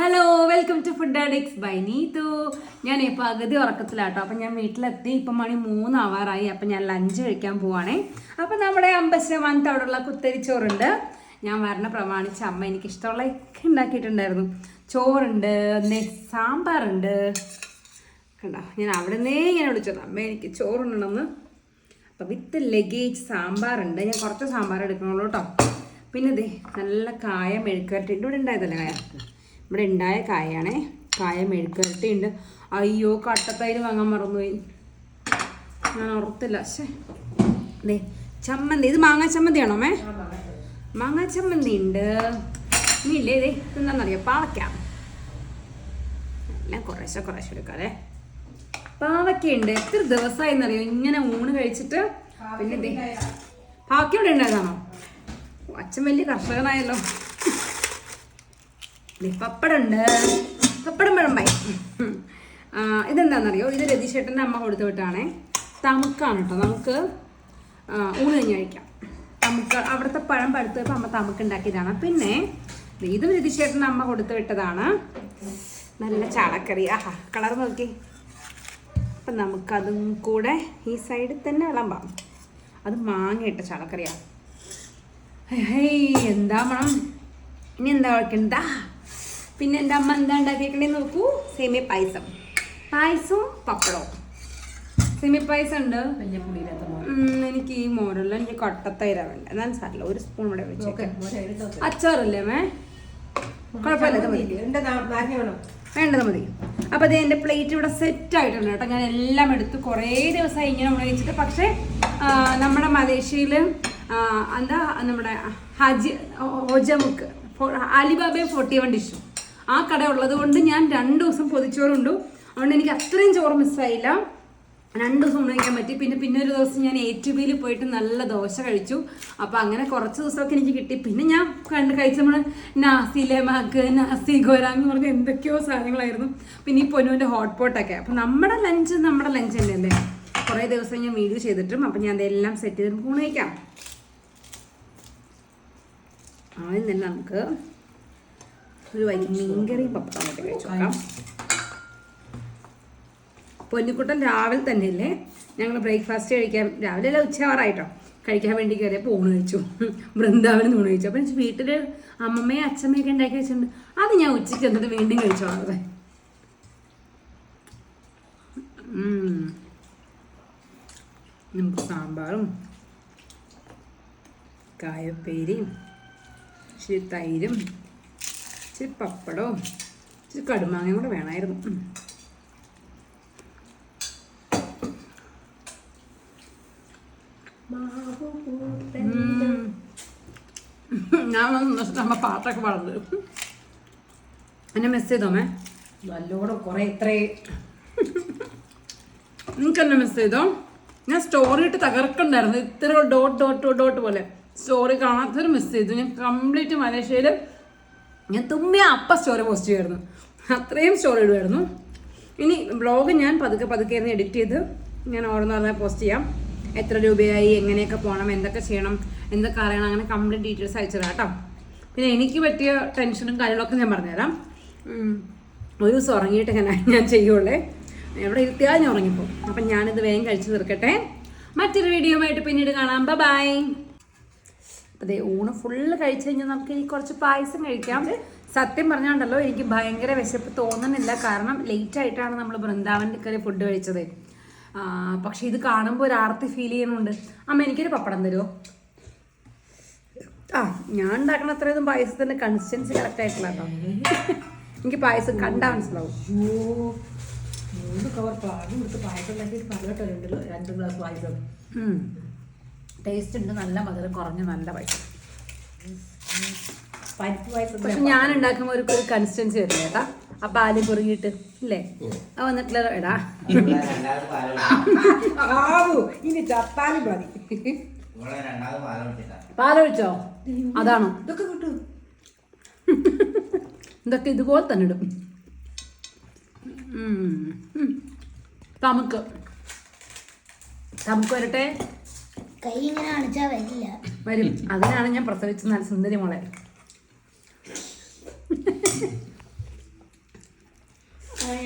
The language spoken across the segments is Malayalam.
Hello welcome to food addicts by Neethu ഞാൻ ഇപ്പോൾ അഗതി ഉറക്കത്തിലാട്ടോ. അപ്പം ഞാൻ വീട്ടിലെത്തി. ഇപ്പം മണി മൂന്നാവാറായി. അപ്പം ഞാൻ ലഞ്ച് കഴിക്കാൻ പോവാണേ. അപ്പം നമ്മുടെ അമ്പശ്ശ വൻ തവിടുള്ള കുത്തരിച്ചോറുണ്ട്. ഞാൻ വരണ പ്രമാണിച്ച് അമ്മ എനിക്ക് ഇഷ്ടമുള്ള ഒക്കെ ഉണ്ടാക്കിയിട്ടുണ്ടായിരുന്നു. ചോറുണ്ട് സാമ്പാറുണ്ട്. കണ്ടോ? ഞാൻ അവിടെ നിന്നേ ഇങ്ങനെ വിളിച്ചത് അമ്മ എനിക്ക് ചോറുണ്ടെന്ന് അപ്പം വിത്ത് ലഗേജ് സാമ്പാറുണ്ട്. ഞാൻ കുറച്ച് സാമ്പാർ എടുക്കണുള്ളൂ കേട്ടോ. പിന്നെ ദേ നല്ല കായ മെഴുക്കുവരട്ടി. ഇവിടെ ഉണ്ടായതല്ലേ കായ? ഇവിടെ ഉണ്ടായ കായാണേ. കായ മെഴുക്കരട്ടിയുണ്ട് അയ്യോ കട്ടത്തൈര് വാങ്ങാൻ മറന്നുപോയി. ഞാൻ ഓർത്തില്ല. ശേ ദേ ചമ്മന്തി. ഇത് മാങ്ങാ ചമ്മന്തിയാണോ മേ? മാങ്ങാ ചമ്മന്തി. ഉണ്ട് ഇനിയില്ലേ ഇല്ലേ ദേ എന്താണെന്നറിയോ പാവയ്ക്ക. എല്ലാം കുറേശ്ശെ കുറേശ്ശെ എടുക്കാല്ലേ? പാവയ്ക്കുണ്ട് എത്ര ദിവസമായി എന്നറിയോ ഇങ്ങനെ ഊണ് കഴിച്ചിട്ട് പിന്നെ പാവയ്ക്ക ഇവിടെ ഉണ്ടായതാണോ? അച്ഛൻ വലിയ കർഷകനായല്ലോ. പപ്പടമുണ്ട്. പപ്പടം പഴമ്പായി ഇതെന്താണെന്നറിയോ? ഇത് രതീഷേട്ടന്റെ അമ്മ കൊടുത്തു വിട്ടാണേ. തമുക്കാണ് കേട്ടോ നമുക്ക് ഊണ് കഴിഞ്ഞ് കഴിക്കാം. തമുക്ക് അവിടുത്തെ പഴം പഴുത്തപ്പോൾ അമ്മ തമുക്ക് ഉണ്ടാക്കിയതാണ്. പിന്നെ ഇതും രതീഷേട്ടന്റെ അമ്മ കൊടുത്തു വിട്ടതാണ്. നല്ല ചാളക്കറി ആഹാ കളർ നോക്കി. അപ്പം നമുക്കതും കൂടെ ഈ സൈഡിൽ തന്നെ വിളമ്പാം. അത് മാങ്ങയിട്ട ചാളക്കറിയാണ് എന്താ മണം? ഇനി എന്താ വയ്ക്കണ്ടാ പിന്നെ എന്റെ അമ്മ എന്താ ഉണ്ടാക്കിയേക്കണേ നോക്കൂ. സേമിയ പായസം. പായസവും പപ്പടവും. സേമിയ പായസം ഉണ്ട്. എനിക്ക് ഈ മോഡലിൽ എനിക്ക് കൊട്ടത്തൈര വേണ്ട? എന്നാലും സാറില്ല. ഒരു സ്പൂൺ ഇവിടെ വെച്ചേക്കാം അച്ചാറില്ലേ മേ? കുഴപ്പമില്ല വേണ്ടത് മതി. അപ്പോൾ അത് എന്റെ പ്ലേറ്റ് ഇവിടെ സെറ്റ് ആയിട്ടുണ്ട് കേട്ടോ. ഞാൻ എല്ലാം എടുത്ത് കുറേ ദിവസമായി ഇങ്ങനെ ഉപയോഗിച്ചിട്ട് പക്ഷേ നമ്മുടെ മലേഷ്യയിൽ എന്താ നമ്മുടെ ഹജ് ഹോജമുക്ക് അലിബാബ ഫോർട്ടി വൺ ഡിഷും ആ കട ഉള്ളത് കൊണ്ട് ഞാൻ രണ്ട് ദിവസം പൊതിച്ചോറുണ്ടു. അതുകൊണ്ട് എനിക്ക് അത്രയും ചോറ് മിസ്സായില്ല രണ്ട് ദിവസം ഉണങ്ങിക്കാൻ പറ്റി. പിന്നെ പിന്നെ ഒരു ദിവസം ഞാൻ എ ടി ബിയിൽ പോയിട്ട് നല്ല ദോശ കഴിച്ചു. അപ്പോൾ അങ്ങനെ കുറച്ച് ദിവസമൊക്കെ എനിക്ക് കിട്ടി. പിന്നെ ഞാൻ കണ്ട് കഴിച്ച നമ്മൾ നാസി ലെമാക്ക് നാസി ഗോരാങ് എന്ന് പറഞ്ഞ എന്തൊക്കെയോ സാധനങ്ങളായിരുന്നു. പിന്നെ ഈ പൊന്നുവിന്റെ ഹോട്ട് പോട്ടൊക്കെ അപ്പോൾ നമ്മുടെ ലഞ്ച് നമ്മുടെ ലഞ്ച് തന്നെയല്ലേ കുറേ ദിവസം ഞാൻ വീഡിയോ ചെയ്തിട്ടും. അപ്പം ഞാൻ അതെല്ലാം സെറ്റ് ചെയ്ത് നമുക്ക് ഊണ് കഴിക്കാം. ആദ്യം തന്നെ നമുക്ക് ഒരു വൈകി മീൻകറിയും പപ്പടം കഴിച്ചു നോക്കാം. പൊന്നിക്കുട്ടൻ രാവിലെ തന്നെയല്ലേ? ഞങ്ങൾ ബ്രേക്ക്ഫാസ്റ്റ് കഴിക്കാൻ രാവിലെ അല്ല ഉച്ചയാറായിട്ടോ കഴിക്കാൻ വേണ്ടി കയറിയപ്പോൾ ഊണ് കഴിച്ചു. വൃന്ദാവനം ഊണ് കഴിച്ചു. അപ്പം വീട്ടിൽ അമ്മമ്മയും അച്ഛമ്മയൊക്കെ ഉണ്ടാക്കി വെച്ചിട്ടുണ്ട്. അത് ഞാൻ ഉച്ചയ്ക്ക് എന്നിട്ട് വീണ്ടും കഴിച്ചോളാം. നമുക്ക് സാമ്പാറും കായപ്പേരിയും തൈരും ഇച്ചിരി പപ്പടവും ഇച്ചിരി കടുമാങ്ങയും കൂടെ വേണമായിരുന്നു. ഞാൻ നമ്മ പാട്ടൊക്കെ പാടുന്നത് എന്നെ മിസ് ചെയ്തോമേ നല്ലോണം കുറെ ഇത്രേ. നിങ്ങൾക്ക് എന്നെ മിസ് ചെയ്തോ? ഞാൻ സ്റ്റോറി ഇട്ട് തകർക്കുണ്ടായിരുന്നു. ഇത്ര ഡോട്ട് ഡോട്ട് ഡോട്ട് പോലെ. സ്റ്റോറി കാണാത്തൊരു മിസ് ചെയ്തു. ഞാൻ കംപ്ലീറ്റ് മലേഷ്യയിൽ ഞാൻ തുമ്മിയ അപ്പ സ്റ്റോറി പോസ്റ്റ് ചെയ്യുമായിരുന്നു അത്രയും സ്റ്റോറി ഇടുമായിരുന്നു ഇനി ബ്ലോഗ് ഞാൻ പതുക്കെ പതുക്കെ ഇരുന്ന് എഡിറ്റ് ചെയ്ത് ഞാൻ ഓരോന്നോരോന്നെ പോസ്റ്റ് ചെയ്യാം. എത്ര രൂപയായി എങ്ങനെയൊക്കെ പോകണം എന്തൊക്കെ ചെയ്യണം എന്തൊക്കെ അറിയണം അങ്ങനെ കംപ്ലീറ്റ് ഡീറ്റെയിൽസ് അയച്ചു തരാം കേട്ടോ. പിന്നെ എനിക്ക് പറ്റിയ ടെൻഷനും കാര്യങ്ങളൊക്കെ ഞാൻ പറഞ്ഞുതരാം. ഒരു ദിവസം ഉറങ്ങിയിട്ട് ഞാൻ ഞാൻ ചെയ്യുള്ളേ. എവിടെ ഇരുത്തിയാൽ ഞാൻ ഉറങ്ങിപ്പോകും. അപ്പം ഞാനിത് വേഗം കഴിച്ചു തീർക്കട്ടെ. മറ്റൊരു വീഡിയോ ആയിട്ട് പിന്നീട് കാണാം. ബൈ അതെ ഊണ് ഫുള്ള് കഴിച്ചു കഴിഞ്ഞാൽ നമുക്ക് ഈ കുറച്ച് പായസം കഴിക്കാം. സത്യം പറഞ്ഞാണ്ടല്ലോ എനിക്ക് ഭയങ്കര വിശപ്പ് തോന്നുന്നില്ല. കാരണം ലേറ്റ് ആയിട്ടാണ് നമ്മൾ വൃന്ദാവന്റെ കയറി ഫുഡ് കഴിച്ചത്. പക്ഷെ ഇത് കാണുമ്പോൾ ഒരു ആർത്തി ഫീൽ ചെയ്യുന്നുണ്ട്. അമ്മ എനിക്കൊരു പപ്പടം തരുമോ ആ ഞാൻ ഉണ്ടാക്കണ അത്രയൊന്നും പായസത്തിന്റെ കൺസിസ്റ്റൻസി കറക്റ്റ് ആയിട്ടില്ല കേട്ടോ. എനിക്ക് പായസം കണ്ടാൽ മനസ്സിലാവും. ഓ മൂന്ന് കവർ പാലും എടുത്ത് പായസം ഉണ്ടാക്കി പറഞ്ഞിട്ടുണ്ടല്ലോ രണ്ട് ഗ്ലാസ് പായസം. ടേസ്റ്റ് ഉണ്ട് നല്ല മധുരം കുറഞ്ഞ നല്ല പായസം പരിപ്പ് പായസം പക്ഷെ ഞാൻ ഉണ്ടാക്കുമ്പോൾ ഒരു ഒരു കൺസിസ്റ്റൻസി വരുന്നത് കേട്ടാ. ആ പാൽ കുറുകിയിട്ട് ഇല്ലേ? ആ വന്നിട്ടില്ല എടാ. ഇനി ചത്താലും മതി. പാലൊഴിച്ചോ അതാണോ? ഇതൊക്കെ കിട്ടും. ഇതൊക്കെ ഇതുപോലെ തന്നെ ഇടും. തമുക്ക്. തമുക്ക് വരട്ടെ. കൈ ഇങ്ങനെ കാണിച്ചാ വരില്ല. വരും. അതിനാണ് ഞാൻ പ്രസവിച്ച നല്ല സുന്ദരി മോളെ.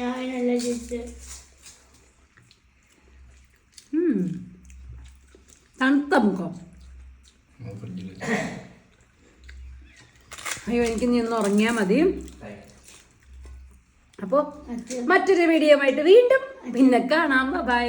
ഞാനല്ല. തണുത്ത മുഖം. അയ്യോ എനിക്ക് നീ ഒന്ന് ഉറങ്ങിയാൽ മതി. അപ്പോ മറ്റൊരു വീഡിയോ ആയിട്ട് വീണ്ടും പിന്നെ കാണാം. ബൈ